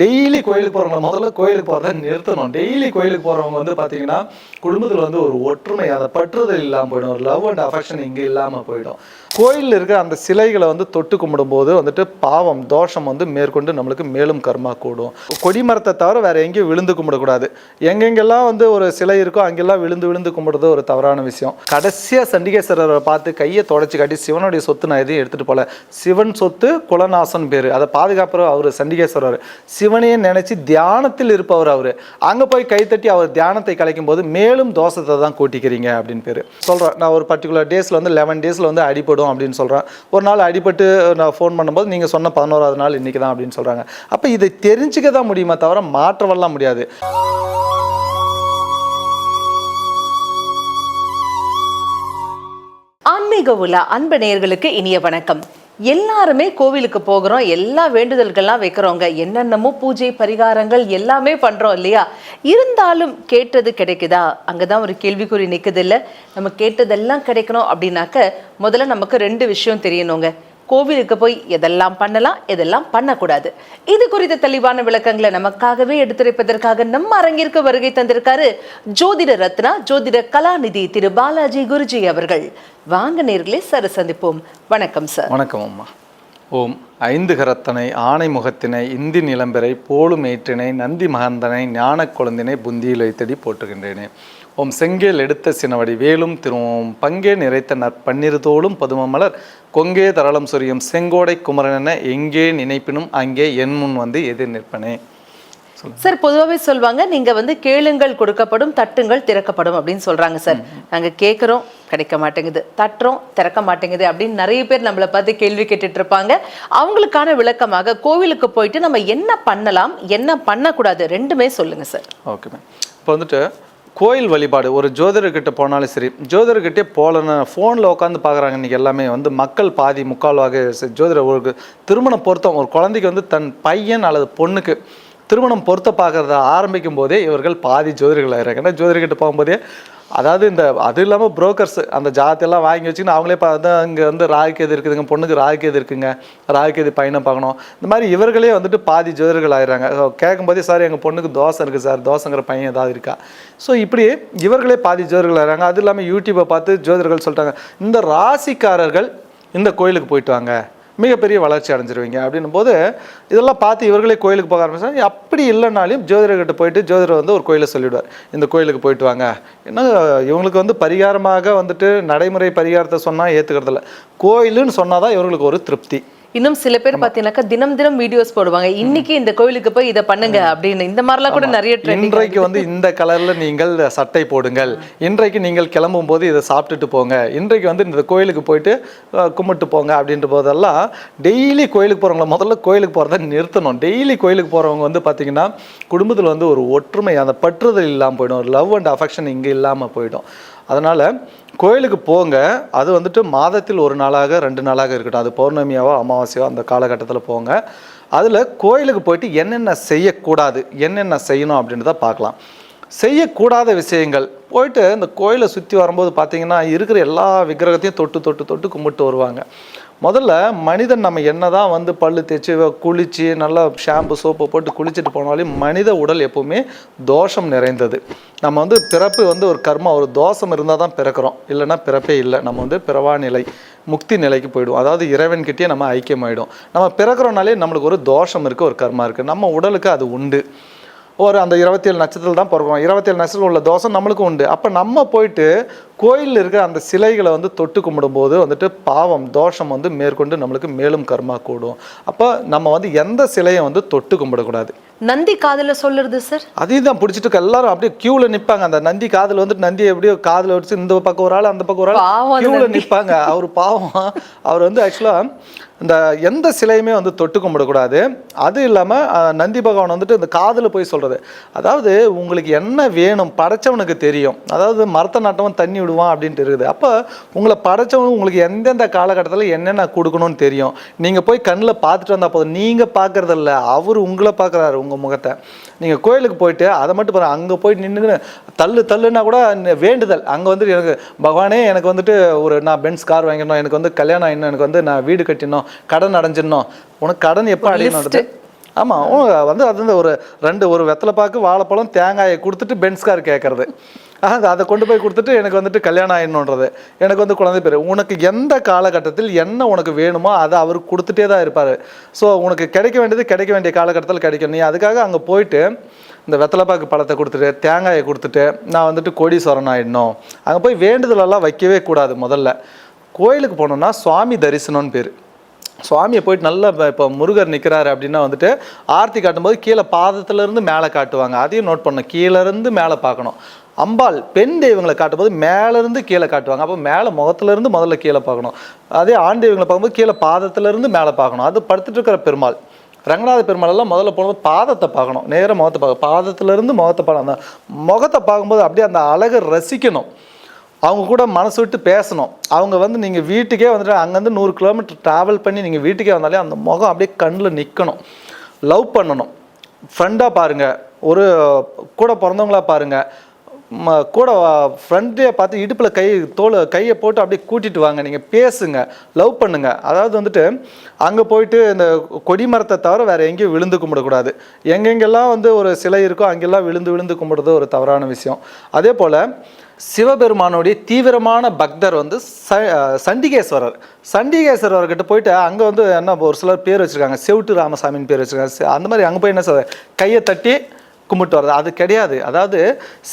Daily கோயிலுக்கு போகிறவங்க முதல்ல கோயிலுக்கு போகிறத நிறுத்தணும். டெய்லி கோயிலுக்கு போகிறவங்க வந்து பார்த்தீங்கன்னா குடும்பத்தில் வந்து ஒரு ஒற்றுமை அதை பற்றுதல் இல்லாமல் போயிடும். ஒரு லவ் அண்ட் அஃபெக்ஷன் இங்கே இல்லாமல் போயிடும். கோயிலில் இருக்கிற அந்த சிலைகளை வந்து தொட்டு கும்பிடும்போது வந்துட்டு பாவம் தோஷம் வந்து மேற்கொண்டு நம்மளுக்கு மேலும் கர்மா கூடும். கொடிமரத்தை தவிர வேறு எங்கேயும் விழுந்து கும்பிடக்கூடாது. எங்கெங்கெல்லாம் வந்து ஒரு சிலை இருக்கோ அங்கெல்லாம் விழுந்து விழுந்து கும்பிடுறது ஒரு தவறான விஷயம். கடைசியாக சண்டிகேஸ்வரரை பார்த்து கையை தொடச்சி காட்டி சிவனுடைய சொத்து நான் எதையும் எடுத்துகிட்டு போல. சிவன் சொத்து குலநாசன் பேர். அதை பாதுகாப்புற அவர் சண்டிகேஸ்வரர். சிவனையே நினச்சி தியானத்தில் இருப்பவர் அவர். அங்கே போய் கைத்தட்டி அவர் தியானத்தை கலைக்கும் போது மேலும் தோஷத்தை தான் கூட்டிக்கிறீங்க அப்படின்னு பேர். சொல்கிறேன் நான் ஒரு பர்டிகுலர் டேஸில் வந்து லெவன் டேஸில் வந்து அடிபடும் அப்படின்னு சொல்கிறேன் ஒரு நாள் அடிபட்டு நான் ஃபோன் பண்ணும்போது நீங்கள் சொன்ன பதினோராவது நாள் இன்றைக்கி தான் அப்படின்னு சொல்கிறாங்க அப்போ இதை தெரிஞ்சுக்க தான் முடியுமே தவிர மாற்றவெல்லாம் முடியாது. ஆன்மீக உலா அன்பு நேயர்களுக்கு இனிய வணக்கம். எல்லாருமே கோவிலுக்கு போகிறோம் எல்லா வேண்டுதல்கள்லாம் வைக்கிறோங்க. என்னென்னமோ பூஜை பரிகாரங்கள் எல்லாமே பண்றோம் இல்லையா? இருந்தாலும் கேட்டது கிடைக்குதா? அங்கதான் ஒரு கேள்விக்குறி நிக்குது இல்ல. நம்ம கேட்டதெல்லாம் கிடைக்கணும் அப்படின்னாக்க முதல்ல நமக்கு ரெண்டு விஷயம் தெரியணுங்க. கோவிலுக்கு போய் எதெல்லாம் பண்ணலாம் எதெல்லாம் பண்ணக்கூடாது. இது குறித்த தெளிவான விளக்கங்களை நமக்காகவே எடுத்துரைப்பதற்காக நம்ம அரங்கிற்கு வருகை தந்திருக்காரு ஜோதிட ரத்னா ஜோதிட கலாநிதி திரு பாலாஜி குருஜி அவர்கள். வாங்க நேர்களே சர சந்திப்போம். வணக்கம் சார். வணக்கம் அம்மா. ஓம் ஐந்து கரத்தனை ஆணை முகத்தினை இந்தி நிலம்பெறை போலும் ஏற்றினை நந்தி மகந்தனை ஞான குழந்தினை புந்தியில் வைத்தடி போற்றுகின்றேனே. ஓம் செங்கேல் எடுத்த சினவடி வேலும் திருவோம் பங்கே நிறைத்த நற்பன்னிருதோளும் பதுமமலர் கொங்கே தரளம் சொரியும் செங்கோடை குமரனென எங்கே நினைப்பினும் அங்கே என் முன் வந்து எதிர் நிற்பனே. சார் பொதுவாகவே சொல்லுவாங்க நீங்க வந்து கேளுங்கள் கொடுக்கப்படும் தட்டுங்கள் திறக்கப்படும் அப்படின்னு சொல்றாங்க சார். நாங்க கேட்குறோம் கிடைக்க மாட்டேங்குது. தட்டுறோம் திறக்க மாட்டேங்குது அப்படின்னு நிறைய பேர் நம்மளை பார்த்து கேள்வி கேட்டுட்டு இருப்பாங்க. அவங்களுக்கான விளக்கமாக கோவிலுக்கு போயிட்டு நம்ம என்ன பண்ணலாம் என்ன பண்ணக்கூடாது ரெண்டுமே சொல்லுங்க சார். Okay ma'am. இப்போ வந்துட்டு கோயில் வழிபாடு ஒரு ஜோதிடர்கிட்ட போனாலும் சரி ஜோதிடர்கிட்டே போகலன்னு ஃபோனில் உட்காந்து பார்க்குறாங்க இன்றைக்கி எல்லாமே. வந்து மக்கள் பாதி முக்கால்வாக ஜோதிடர் ஒரு திருமணம் பொருத்தம் ஒரு குழந்தைக்கு வந்து தன் பையன் அல்லது பொண்ணுக்கு திருமணம் பொருத்த பார்க்கறத ஆரம்பிக்கும் போதே இவர்கள் பாதி ஜோதிடர்களாக இருக்காங்க. ஏன்னா ஜோதிடர்கிட்ட போகும்போதே அதாவது இந்த அது இல்லாமல் புரோக்கர்ஸ் அந்த ஜாத்தியெல்லாம் வாங்கி வச்சுக்கின்னு அவங்களே பார்த்தா இங்கே வந்து ராகுக்கேது இருக்குதுங்க பொண்ணுக்கு ராகுக்கேது இருக்குங்க ராகுக்கேது எது பையனை பார்க்கணும். இந்த மாதிரி இவர்களே வந்துட்டு பாதி ஜோதிடர்கள் ஆயிடுறாங்க. கேட்கும்போதே சார் எங்கள் பொண்ணுக்கு தோசை இருக்குது சார் தோசைங்கிற பையன் ஏதாவது இருக்கா? ஸோ இப்படி இவர்களே பாதி ஜோதிடர்கள் ஆயிடுறாங்க. அது இல்லாமல் யூடியூப்பை பார்த்து ஜோதிடர்கள் சொல்லிட்டாங்க இந்த ராசிக்காரர்கள் இந்த கோயிலுக்கு போயிட்டு வாங்க. மிகப்பெரிய வளர்ச்சி அடைஞ்சிருவீங்க அப்படின்னும் போது இதெல்லாம் பார்த்து இவர்களே கோயிலுக்கு போக ஆரம்பிச்சாங்க. அப்படி இல்லைனாலும் ஜோதிடர்கிட்ட போயிட்டு ஜோதிடர் வந்து ஒரு கோயிலை சொல்லிவிடுவார் இந்த கோயிலுக்கு போயிட்டு வாங்க. ஏன்னா இவங்களுக்கு வந்து பரிகாரமாக வந்துட்டு நடைமுறை பரிகாரத்தை சொன்னால் ஏற்றுக்கிறதில்ல கோயிலுன்னு சொன்னால் தான் இவங்களுக்கு ஒரு திருப்தி. இன்னும் சில பேர் பார்த்தீங்கன்னாக்கா தினம் தினம் வீடியோஸ் போடுவாங்க. இன்னைக்கு இந்த கோவிலுக்கு போய் இதை பண்ணுங்க அப்படின்னு. இந்த மாதிரிலாம் கூட நிறைய இன்றைக்கு வந்து இந்த கலர்ல நீங்கள் சட்டை போடுங்கள். இன்றைக்கு நீங்கள் கிளம்பும் போது இதை சாப்பிட்டுட்டு போங்க. இன்றைக்கு வந்து இந்த கோயிலுக்கு போயிட்டு கும்பிட்டு போங்க அப்படின்ற போதெல்லாம் டெய்லி கோயிலுக்கு போறவங்கள முதல்ல கோயிலுக்கு போறதை நிறுத்தணும். டெய்லி கோயிலுக்கு போறவங்க வந்து பாத்தீங்கன்னா குடும்பத்தில் வந்து ஒரு ஒற்றுமை அந்த பற்றுதல் இல்லாமல் போயிடும். லவ் அண்ட் அஃபெக்ஷன் இங்கே இல்லாமல் போயிடும். அதனால் கோயிலுக்கு போங்க. அது வந்துட்டு மாதத்தில் ஒரு நாளாக ரெண்டு நாளாக இருக்கட்டும். அது பௌர்ணமியாவோ அமாவாசையோ அந்த காலகட்டத்தில் போங்க. அதில் கோயிலுக்கு போயிட்டு என்னென்ன செய்யக்கூடாது என்னென்ன செய்யணும் அப்படின்றத பார்க்கலாம். செய்யக்கூடாத விஷயங்கள். போயிட்டு இந்த கோயிலை சுற்றி வரும்போது பார்த்திங்கன்னா இருக்கிற எல்லா விக்கிரகத்தையும் தொட்டு தொட்டு தொட்டு கும்பிட்டு வருவாங்க. முதல்ல மனிதன் நம்ம என்ன தான் வந்து பல்லு தேய்ச்சி குளித்து நல்லா ஷாம்பு சோப்பு போட்டு குளிச்சுட்டு போனாலும் மனித உடல் எப்போவுமே தோஷம் நிறைந்தது. நம்ம வந்து பிறப்பு வந்து ஒரு கர்மா ஒரு தோஷம் இருந்தால் தான் பிறக்கிறோம். இல்லைன்னா பிறப்பே இல்லை. நம்ம வந்து பிறவா நிலை முக்தி நிலைக்கு போயிடும் அதாவது இறைவன்கிட்டயே நம்ம ஐக்கியமாயிடும் நம்ம பிறக்கிறோனாலே நம்மளுக்கு ஒரு தோஷம் இருக்குது ஒரு கர்மா இருக்குது நம்ம உடலுக்கு அது உண்டு. ஒரு அந்த இருபத்தேழு நட்சத்திரம் தான் பிறக்கிறோம். இருபத்தேழு நட்சத்திரம் உள்ள தோஷம் நம்மளுக்கும் உண்டு. அப்போ நம்ம போயிட்டு கோயிலில் இருக்கிற அந்த சிலைகளை வந்து தொட்டு கும்பிடும்போது வந்துட்டு பாவம் தோஷம் வந்து மேற்கொண்டு நம்மளுக்கு மேலும் கர்மா கூடும். அப்போ நம்ம வந்து எந்த சிலையை வந்து தொட்டு கும்பிடக்கூடாது? நந்தி காதுல சொல்லுறது சார் அதையும் தான் பிடிச்சிட்டு எல்லாரும் அப்படியே கியூவில் நிற்பாங்க அந்த நந்தி காதில் வந்துட்டு நந்தி எப்படியோ காதில் வச்சு இந்த பக்கம் ஒரு ஆள் அந்த பக்கம் ஒரு ஆள் கியூவில். நிற்பாங்க அவர் பாவம். அவர் வந்து ஆக்சுவலாக இந்த எந்த சிலையுமே வந்து தொட்டு கும்பிடக்கூடாது. அது இல்லாமல் நந்தி பகவான் வந்துட்டு இந்த காதில் போய் சொல்கிறது அதாவது உங்களுக்கு என்ன வேணும் படைச்சவனுக்கு தெரியும். அதாவது மரத்த நட்டவன் தண்ணி விடுவான் அப்படின்ட்டு இருக்குது. அப்போ உங்களை படைச்சவன் உங்களுக்கு எந்தெந்த காலகட்டத்தில் என்னென்ன கொடுக்கணும்னு தெரியும்? நீங்கள் போய் கண்ணில் பார்த்துட்டு வந்தால் போதும். நீங்கள் பார்க்குறதில்ல. அவர் உங்களை பார்க்குறாரு உங்கள் முகத்தை. நீங்கள் கோயிலுக்கு போயிட்டு அதை மட்டும் பாருங்க. அங்கே போய் நின்று தள்ளு தள்ளுனா கூட வேண்டுதல். அங்கே வந்து எனக்கு பகவானே எனக்கு வந்துட்டு ஒரு நான் பென்ஸ் கார் வாங்கிடணும். எனக்கு வந்து கல்யாணம் ஆகிடணும் எனக்கு வந்து நான் வீடு கட்டிடணும். கடன் அடைஞ்சிடணும். உனக்கு கடன் எப்போ அடையணும் ஆமாம் வந்து அது வந்து ஒரு ரெண்டு ஒரு வெத்தலை பாக்கு வாழைப்பழம் தேங்காயை கொடுத்துட்டு பென்ஸ்கார் கேட்குறது கேட்கறது அது அதை கொண்டு போய் கொடுத்துட்டு எனக்கு வந்துட்டு கல்யாணம் ஆயிடணுன்றது எனக்கு வந்து குழந்தை பேர். உனக்கு எந்த காலகட்டத்தில் என்ன உனக்கு வேணுமோ அதை அவர் கொடுத்துட்டே தான் இருப்பார். ஸோ உனக்கு கிடைக்க வேண்டியது கிடைக்க வேண்டிய காலகட்டத்தில் கிடைக்கும். நீ அதுக்காக அங்கே போயிட்டு இந்த வெத்தலைப்பாக்கு பழத்தை கொடுத்துட்டு தேங்காயை கொடுத்துட்டு நான் வந்துட்டு கோடீஸ்வரன் ஆயிடணும். அங்கே போய் வேண்டுதலெல்லாம் வைக்கவே கூடாது முதல்ல. கோயிலுக்கு போனோம்னா சுவாமி தரிசனம்னு பேர். சுவாமியை போயிட்டு நல்லா இப்போ முருகர் நிற்கிறாரு அப்படின்னா வந்துட்டு ஆர்த்தி காட்டும்போது கீழே பாதத்துலேருந்து மேலே காட்டுவாங்க. அதையும் நோட் பண்ணணும். கீழேருந்து மேலே பார்க்கணும். அம்பாள் பெண் தெய்வங்களை காட்டும்போது மேலேருந்து கீழே காட்டுவாங்க. அப்போ மேலே முகத்துலேருந்து முதல்ல கீழே பார்க்கணும். அதே ஆண் தெய்வங்களை பார்க்கும்போது கீழே பாதத்துலேருந்து மேலே பார்க்கணும். அது படுத்துட்டு இருக்கிற பெருமாள். ரங்கநாத பெருமாளெல்லாம் முதல்ல போகும்போது பாதத்தை பார்க்கணும். நேராக முகத்தை பார்க்க. பாதத்துலேருந்து முகத்தை பார்க்கணும். அந்த முகத்தை பார்க்கும்போது அப்படியே அந்த அழகை ரசிக்கணும். அவங்க கூட மனசு விட்டு பேசணும். அவங்க வந்து நீங்கள் வீட்டுக்கே வந்துட்டு அங்கேருந்து நூறு கிலோமீட்டர் ட்ராவல் பண்ணி நீங்கள் வீட்டுக்கே வந்தாலே அந்த முகம் அப்படியே கண்ணில் நிற்கணும் லவ் பண்ணணும். ஃப்ரெண்டாக பாருங்கள் ஒரு கூட பிறந்தவங்களா பாருங்கள் ம கூட ஃப்ரெண்டே பார்த்து இடுப்பில் கை தோல் கையை போட்டு அப்படியே கூட்டிகிட்டு வாங்க. நீங்கள் பேசுங்க. லவ் பண்ணுங்கள் அதாவது வந்துட்டு அங்கே போயிட்டு இந்த கொடி மரத்தை தவிர வேறு எங்கேயும் விழுந்து கும்பிடக்கூடாது. எங்கெங்கெல்லாம் வந்து ஒரு சிலை இருக்கோ அங்கெல்லாம் விழுந்து விழுந்து கும்பிடுறது ஒரு தவறான விஷயம். அதே போல் சிவபெருமானுடைய தீவிரமான பக்தர் வந்து ச சண்டிகேஸ்வரர். சண்டிகேஸ்வரர்கிட்ட போயிட்டு அங்கே வந்து என்ன ஒரு சிலர் பேர் வச்சுருக்காங்க. செவிட்டு ராமசாமின்னு பேர் வச்சுருக்காங்க. அந்த மாதிரி அங்கே போய் என்ன சொல்ற கையை தட்டி கும்பிட்டு வர்றது அது கிடையாது. அதாவது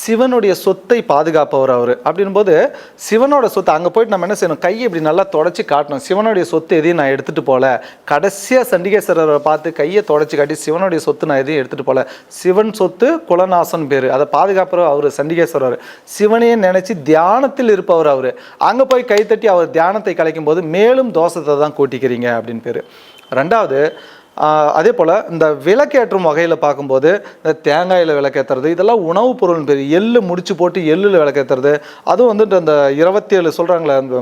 சிவனுடைய சொத்தை பாதுகாப்பவர் அவர். அப்படின்போது சிவனோட சொத்து அங்கே போயிட்டு நம்ம என்ன செய்யணும்? கையை இப்படி நல்லா தொடச்சி காட்டணும். சிவனுடைய சொத்து எதையும் நான் எடுத்துகிட்டு போகல கடைசியாக சண்டிகேஸ்வரரை பார்த்து கையை தொடச்சி காட்டி சிவனுடைய சொத்து நான் எதையும் எடுத்துகிட்டு போகல சிவன் சொத்து குலநாசன் பேர். அதை பாதுகாப்பவர் அவர் சண்டிகேஸ்வரர். சிவனையே நினச்சி தியானத்தில் இருப்பவர் அவர். அங்கே போய் கைத்தட்டி அவர் தியானத்தை கலைக்கும் போது மேலும் தோஷத்தை தான் கூட்டிக்கிறீங்க. அப்படின்னு பேர். ரெண்டாவது அதே போல் இந்த விளக்கேற்றும் வகையில் பார்க்கும்போது இந்த தேங்காயில் விளக்கேற்றுறது இதெல்லாம் உணவுப் பொருள் பேர். எள்ளு முடிச்சு போட்டு எள்ளில் விளக்கேற்றுறது அதுவும் வந்துட்டு அந்த இருபத்தி ஏழு சொல்கிறாங்களே அந்த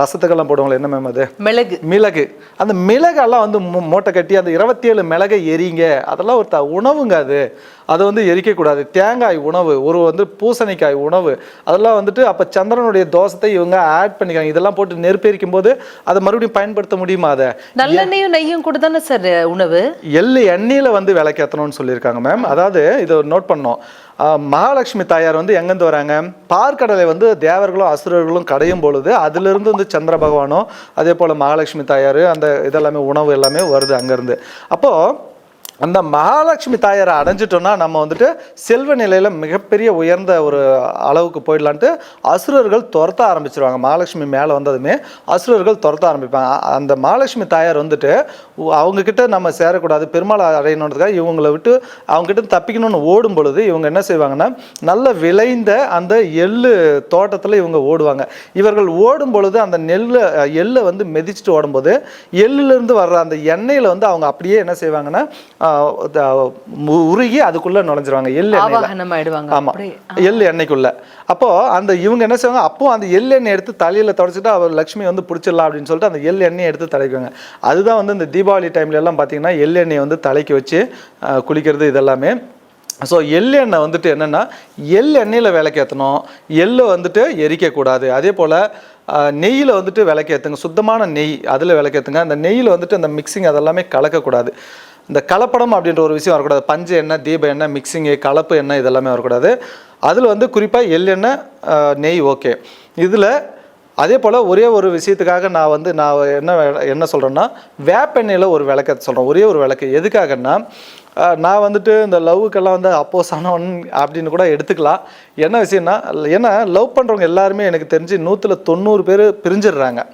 ரசத்துக்கெல்லாம் போடுவாங்களே என்ன மேம் அது? மிளகு. மிளகு. அந்த மிளகெல்லாம் வந்து மூட்டை கட்டி அந்த இருபத்தி ஏழு மிளகை எரிங்க. அதெல்லாம் ஒரு த உணவுங்க அது. அதை வந்து எரிக்கக்கூடாது. தேங்காய் உணவு ஒரு வந்து பூசணிக்காய் உணவு. அதெல்லாம் வந்துட்டு அப்போ சந்திரனுடைய தோஷத்தை இவங்க ஆட் பண்ணிக்கிறாங்க. இதெல்லாம் போட்டு நெருப்பெரிக்கும் போது அதை மறுபடியும் பயன்படுத்த முடியுமா அதை? நல்லெண்ணெயும் நெய்யும் கூட தானே சார் உணவு? எள்ளு எண்ணெயில் வந்து விளக்கேற்றணும்னு சொல்லியிருக்காங்க மேம் அதாவது இதை நோட் பண்ணோம் மகாலட்சுமி தாயார் வந்து எங்கேருந்து வராங்க? பார்க்கடலை வந்து தேவர்களும் அசுரர்களும் கடையும் பொழுது அதிலிருந்து வந்து சந்திர பகவானும் அதே போல் மகாலட்சுமி தாயார் அந்த இதெல்லாமே உணவு எல்லாமே வருது அங்கேருந்து. அப்போது அந்த மகாலட்சுமி தாயாரை அடைஞ்சிட்டோம்னா நம்ம வந்துட்டு செல்வ நிலையில் மிகப்பெரிய உயர்ந்த ஒரு அளவுக்கு போயிடலான்ட்டு அசுரர்கள் துரத்த ஆரம்பிச்சிருவாங்க. மகாலட்சுமி மேலே வந்ததுமே அசுரர்கள் துரத்த ஆரம்பிப்பாங்க. அந்த மகாலட்சுமி தாயார் வந்துட்டு அவங்கக்கிட்ட நம்ம சேரக்கூடாது பெருமாள் அடையணுன்றதுக்காக இவங்களை விட்டு அவங்ககிட்ட தப்பிக்கணும்னு ஓடும் பொழுது இவங்க என்ன செய்வாங்கன்னா நல்ல விளைந்த அந்த எள்ளு தோட்டத்தில் இவங்க ஓடுவாங்க. இவர்கள் ஓடும் பொழுது அந்த நெல்லை எள்ளை வந்து மிதிச்சுட்டு ஓடும்போது எள்ளுலேருந்து வர்ற அந்த எண்ணெயில் வந்து அவங்க அப்படியே என்ன செய்வாங்கன்னா உருகி அதுக்குள்ளே நுழைஞ்சிருவாங்க. எள் எண்ணெயில். ஆவாகனம் ஆயிடுவாங்க ஆமா. அப்படியே. எள் எண்ணெய்க்குள்ள. அப்போ அந்த இவங்க என்ன செய்வாங்க? அப்போ அந்த எள் எண்ணெய் எடுத்து தலையில தொடச்சிட்டு அவர் லக்ஷ்மி வந்து பிடிச்சிடலாம் அப்படின்னு சொல்லிட்டு அந்த எள் எண்ணெயை எடுத்து தலைக்குவாங்க. அதுதான் வந்து இந்த தீபாவளி டைம்ல எல்லாம் பார்த்தீங்கன்னா எள் எண்ணெயை வந்து தலைக்கு வச்சு குளிக்கிறது இதெல்லாமே. ஸோ எள் எண்ணெய் வந்துட்டு என்னென்னா எள் எண்ணெயில் விளக்கேற்றணும் எள்ளை வந்துட்டு எரிக்கக்கூடாது அதே போல் நெய்யில் வந்துட்டு விளக்கேற்றுங்க சுத்தமான நெய் அதில் விளக்கேற்றுங்க அந்த நெய்யில் வந்துட்டு அந்த மிக்சிங் அதெல்லாமே கலக்கக்கூடாது. இந்த கலப்படம் அப்படின்ற ஒரு விஷயம் வரக்கூடாது. பஞ்சு எண்ணெய் தீப எண்ணெய் மிக்சிங்கு கலப்பு எண்ணெய் இதெல்லாமே வரக்கூடாது. அதில் வந்து குறிப்பாக எள்ளெண்ணெய் நெய் ஓகே. இதில் அதே போல் ஒரே ஒரு விஷயத்துக்காக நான் வந்து நான் என்ன வே- என்ன சொல்கிறேன்னா வேப்பெண்ணெயில் ஒரு விளக்க சொல்கிறேன் ஒரே ஒரு விளக்கு. எதுக்காகன்னா நான் வந்துட்டு இந்த லவ்வுக்கெல்லாம் வந்து அப்போஸ் ஆனவன் அப்படின்னு கூட எடுத்துக்கலாம். என்ன விஷயம்னா ஏன்னா லவ் பண்ணுறவங்க எல்லாருமே எனக்கு தெரிஞ்சு நூற்றில் தொண்ணூறு பேர் பிரிஞ்சிடுறாங்க.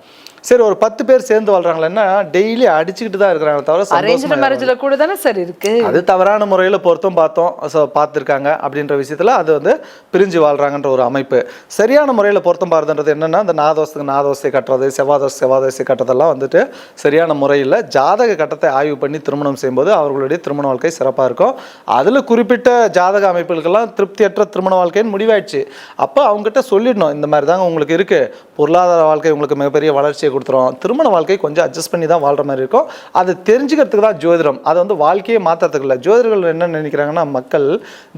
சரி ஒரு பத்து பேர் சேர்ந்து வாழ்றாங்களேன்னா டெய்லி அடிச்சுக்கிட்டு தான் இருக்கிறாங்க தவிர அரேஞ்ச் மேரேஜ்ல கூட தானே சார் இருக்கு? அது தவறான முறையில் பொருத்தம் பார்த்தோம் ஸோ பார்த்துருக்காங்க அப்படின்ற விஷயத்தில் அது வந்து பிரிஞ்சு வாழ்கிறாங்கன்ற ஒரு அமைப்பு. சரியான முறையில் பொருத்தம் பார்த்துன்றது என்னென்னா இந்த நாதோசத்துக்கு நாதோசை கட்டுறது செவ்வாதோசை செவ்வாதோசை கட்டுறதெல்லாம் வந்துட்டு சரியான முறையில் ஜாதக கட்டத்தை ஆய்வு பண்ணி திருமணம் செய்யும்போது அவர்களுடைய திருமண வாழ்க்கை சிறப்பாக இருக்கும். அதில் குறிப்பிட்ட ஜாதக அமைப்புகளுக்கெல்லாம் திருப்தியற்ற திருமண வாழ்க்கைன்னு முடிவாயிடுச்சு. அப்போ அவங்ககிட்ட சொல்லிடணும் இந்த மாதிரி தாங்க உங்களுக்கு இருக்குது பொருளாதார வாழ்க்கை உங்களுக்கு மிகப்பெரிய வளர்ச்சியை வாழ்க்கையை கொடுத்துரும் திருமண வாழ்க்கை கொஞ்சம் அட்ஜஸ்ட் பண்ணி தான் வாழ்கிற மாதிரி இருக்கும். அதை தெரிஞ்சுக்கிறதுக்கு தான் ஜோதிடம். அதை வந்து வாழ்க்கையே மாற்றுறதுக்கு இல்லை. ஜோதிடர்கள் என்ன நினைக்கிறாங்கன்னா மக்கள்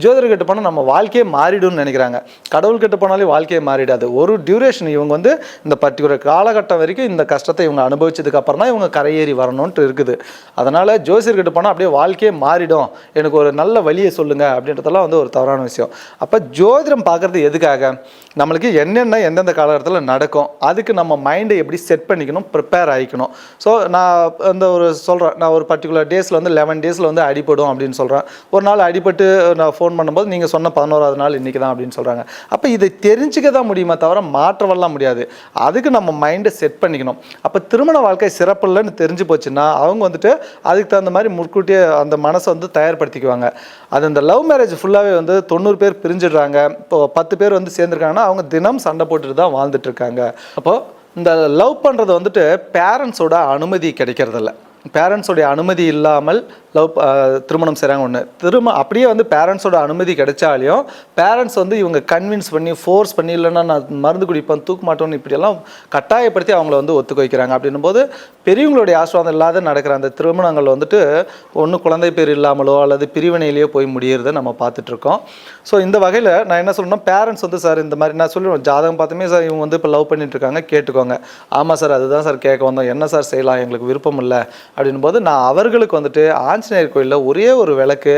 ஜோதிடர்கிட்ட போனால் நம்ம வாழ்க்கையே மாறிடும்னு நினைக்கிறாங்க. கடவுள்கிட்ட போனாலே வாழ்க்கையே மாறிடாது. ஒரு டியூரேஷன் இவங்க வந்து இந்த பர்டிகுலர் காலகட்டம் வரைக்கும் இந்த கஷ்டத்தை இவங்க அனுபவிச்சதுக்கு அப்புறம் தான் இவங்க கரையேறி வரணும்ன்ட்டு இருக்குது. அதனால் ஜோசியர்கிட்ட போனால் அப்படியே வாழ்க்கையே மாறிடும். எனக்கு ஒரு நல்ல வழியை சொல்லுங்க அப்படின்றதெல்லாம் வந்து ஒரு தவறான விஷயம். அப்போ ஜோதிடம் பார்க்குறது எதுக்காக? நம்மளுக்கு என்னென்ன எந்தெந்த காலகட்டத்தில் நடக்கும்? அதுக்கு நம்ம மைண்டை எப்படி செட் பண்ணிக்கணும் ப்ரிப்பேர் ஆகிக்கணும் ஸோ நான் அந்த ஒரு சொல்கிறேன் நான் ஒரு பர்டிகுலர் டேஸில் வந்து லெவன் டேஸில் வந்து அடிபடும் அப்படின்னு சொல்கிறேன் ஒரு நாள் அடிபட்டு நான் ஃபோன் பண்ணும்போது நீங்கள் சொன்ன பதினோராவது நாள் இன்றைக்கி தான் அப்படின்னு சொல்கிறாங்க அப்போ இதை தெரிஞ்சுக்க தான் முடியுமா தவிர மாற்றவெல்லாம் முடியாது. அதுக்கு நம்ம மைண்டை செட் பண்ணிக்கணும். அப்போ திருமண வாழ்க்கை சிறப்பு இல்லைன்னு தெரிஞ்சு போச்சுன்னா அவங்க வந்துட்டு அதுக்கு தகுந்த மாதிரி முற்கூட்டியே அந்த மனசை வந்து தயார்படுத்திக்குவாங்க. அது இந்த லவ் மேரேஜ் ஃபுல்லாகவே வந்து தொண்ணூறு பேர் பிரிஞ்சிடுறாங்க. இப்போ பத்து பேர் வந்து சேர்ந்துருக்காங்கன்னா அவங்க தினம் சண்டை போட்டுட்டு தான் வாழ்ந்துட்டு இருக்காங்க. அப்போது இந்த லவ் பண்ணுறது வந்துட்டு பேரண்ட்ஸோட அனுமதி கிடைக்கிறதில்ல. பேரண்ட்ஸோடைய அனுமதி இல்லாமல் லவ் திருமணம் செய்கிறாங்க ஒன்று திரும்ப அப்படியே வந்து பேரண்ட்ஸோட அனுமதி கிடைச்சாலையும் பேரண்ட்ஸ் வந்து இவங்க கன்வின்ஸ் பண்ணி ஃபோர்ஸ் பண்ணி இல்லைன்னா நான் மருந்து குடிப்பேன் தூக்க மாட்டோம்னு இப்படியெல்லாம் கட்டாயப்படுத்தி அவங்கள வந்து ஒத்துக்க வைக்கிறாங்க. அப்படின்னும் போது பெரியவங்களுடைய ஆசீர்வாதம் இல்லாத நடக்கிற அந்த திருமணங்கள் வந்துட்டு ஒன்று குழந்தை பேர் இல்லாமலோ அல்லது பிரிவினையிலேயோ போய் முடியறத நம்ம பார்த்துட்ருக்கோம். ஸோ இந்த வகையில் நான் என்ன சொல்லணும்னா பேரண்ட்ஸ் வந்து சார் இந்த மாதிரி நான் சொல்லுவேன் ஜாதகம் பார்த்துமே சார் இவங்க வந்து இப்போ லவ் பண்ணிட்டுருக்காங்க கேட்டுக்கோங்க. ஆமாம் சார் அதுதான் சார் கேட்க வந்தோம். என்ன சார் செய்யலாம்? எங்களுக்கு விருப்பம் இல்லை அப்படின்னும் போது நான் அவர்களுக்கு வந்துட்டு ஆஞ்சநேயர் கோயிலில் ஒரே ஒரு விளக்கு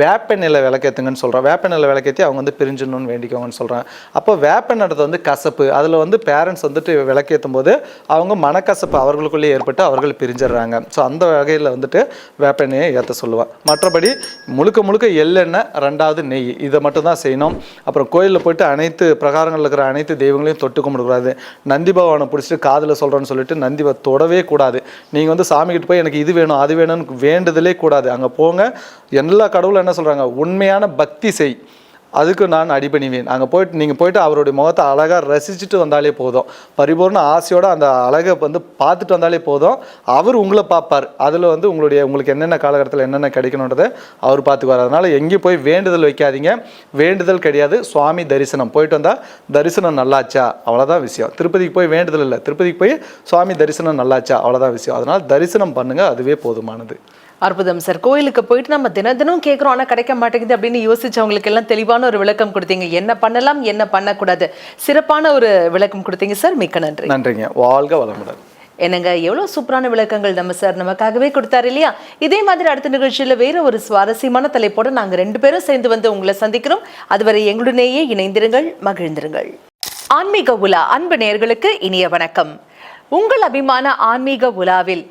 வேப்பெண்ணெயில் விளக்கேற்றுங்கன்னு சொல்கிறேன் வேப்பெண்ணெயில் விளக்கேற்றி அவங்க வந்து பிரிஞ்சிடணும்னு வேண்டிக்கோங்கன்னு சொல்கிறேன் அப்போ வேப்பெண்ணது வந்து கசப்பு. அதில் வந்து பேரண்ட்ஸ் வந்துட்டு விளக்கேற்றும் போது அவங்க மனக்கசப்பு அவர்களுக்குள்ளே ஏற்பட்டு அவர்கள் பிரிஞ்சிடுறாங்க. ஸோ அந்த வகையில் வந்துட்டு வேப்பெண்ணெயை ஏற்ற சொல்லுவேன். மற்றபடி முழுக்க முழுக்க எள்ளெண்ணெய் ரெண்டாவது நெய். இதை மட்டும் தான் செய்யணும். அப்புறம் கோயிலில் போயிட்டு அனைத்து பிரகாரங்களில் இருக்கிற அனைத்து தெய்வங்களையும் தொட்டு கும்பிடக்கூடாது. நந்தி பகவானை பிடிச்சிட்டு காதில் சொல்கிறேன்னு சொல்லிட்டு நந்தி தொடவே கூடாது. நீங்கள் வந்து சாமிக்கிட்டு போய் எனக்கு இது வேணும் அது வேணும்னு வேண்டுதலே கூடாது அங்கே போங்க. எல்லா கடவுளும் என்ன சொல்கிறாங்க உண்மையான பக்தி செய். அதுக்கு நான் அடிபணிவேன். அங்கே போயிட்டு நீங்கள் போயிட்டு அவருடைய முகத்தை அழகாக ரசிச்சுட்டு வந்தாலே போதும். பரிபூர்ண ஆசையோடு அந்த அழகை வந்து பார்த்துட்டு வந்தாலே போதும். அவர் உங்களை பார்ப்பார். அதில் வந்து உங்களுடைய உங்களுக்கு என்னென்ன காலகட்டத்தில் என்னென்ன கிடைக்கணுன்றதை அவர் பார்த்துக்குவார். அதனால் எங்கேயும் போய் வேண்டுதல் வைக்காதீங்க. வேண்டுதல் கிடையாது. சுவாமி தரிசனம். போயிட்டு வந்தால் தரிசனம் நல்லாச்சா? அவ்வளோதான் விஷயம். திருப்பதிக்கு போய் வேண்டுதல் இல்லை. திருப்பதிக்கு போய் சுவாமி தரிசனம் நல்லாச்சா? அவ்வளோதான் விஷயம். அதனால் தரிசனம் பண்ணுங்கள் அதுவே போதுமானது. அற்புதம் சார். கோயிலுக்கு போயிட்டு நம்ம தினம் தினம் கேட்குறோம் ஆனால் கிடைக்க மாட்டேங்குது அப்படின்னு யோசிச்சவங்களுக்கு எல்லாம் தெளிவான ஒரு விளக்கம் கொடுத்தீங்க. என்ன பண்ணலாம் என்ன பண்ணக்கூடாது? சிறப்பான ஒரு விளக்கம் கொடுத்தீங்க சார். மிக்க நன்றி. நன்றிங்க. வாழ்க வளமுடன். என்னங்க எவ்வளவு சூப்பரான விளக்கங்கள் நம்ம சார் நமக்காகவே கொடுத்தாரு இல்லையா? இதே மாதிரி அடுத்த நிகழ்ச்சியில வேற ஒரு சுவாரஸ்யமான தலைப்போட நாங்க ரெண்டு பேரும் சேர்ந்து வந்து உங்களை சந்திக்கிறோம். அதுவரை எங்களுடனேயே இணைந்திருங்கள் மகிழ்ந்திருங்கள். ஆன்மீக உலா அன்பு நேயர்களுக்கு இனிய வணக்கம். உங்கள் அபிமான ஆன்மீக உலாவில்